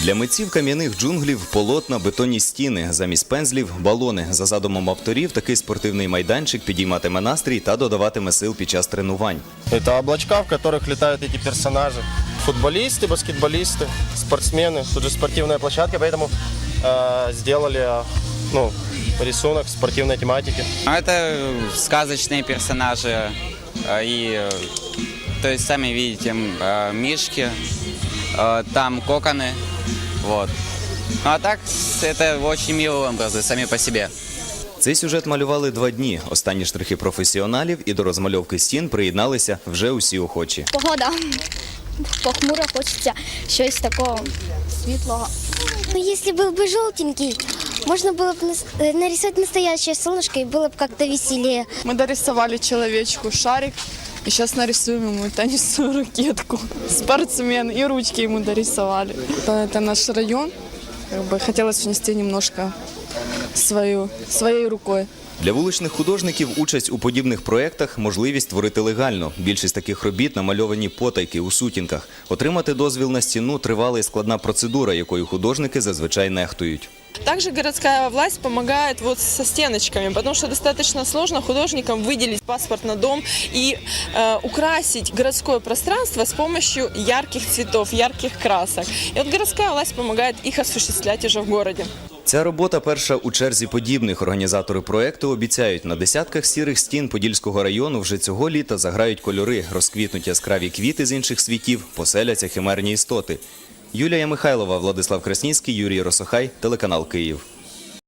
Для митців кам'яних джунглів полотна, бетонні стіни, замість пензлів, балони. За задумом авторів, такий спортивний майданчик підійматиме настрій та додаватиме сил під час тренувань. Это облачка, в которых летают эти персонажи. Футболисты, баскетболисты, спортсмены. Тут же спортивная площадка, поэтому э, сделали э, ну, рисунок спортивной тематики. Ну, Это э, сказочные персонажи. э, И, э, то есть, сами видите, м, э, мишки, э, там коконы. Вот. Ну, а так, с- это очень милые образы сами по себе. Цей сюжет малювали два дні. Останні штрихи професіоналів і до розмальовки стін приєдналися вже усі охочі. Погода похмуро, хочеться щось такого світлого. Ну, если был бы желтенький, можно было бы нас- э, нарисовать настоящее солнышко и было бы как-то веселее. Мы дорисовали человечку шарик, и сейчас нарисуем ему теннисную ракетку. Спортсмен, и ручки ему дорисовали. Это, это наш район. Как бы хотелось внести немножко свою, своей рукой. Для вуличних художників участь у подібних проєктах – можливість творити легально. Більшість таких робіт намальовані потайки у сутінках. Отримати дозвіл на стіну – тривала і складна процедура, якою художники зазвичай нехтують. Также городская власть помогает вот со стеночками, потому что достаточно сложно художникам выделить паспорт на дом и э, украсить городское пространство с помощью ярких цветов, ярких красок. И вот городская власть помогает их осуществлять уже в городе. Ця робота перша у черзі подібних. Організатори проєкту обіцяють, на десятках сірих стін Подільського району вже цього літа заграють кольори, розквітнуть яскраві квіти з інших світів, поселяться химерні істоти. Юлія Михайлова, Владислав Красніцький, Юрій Росохай, телеканал Київ.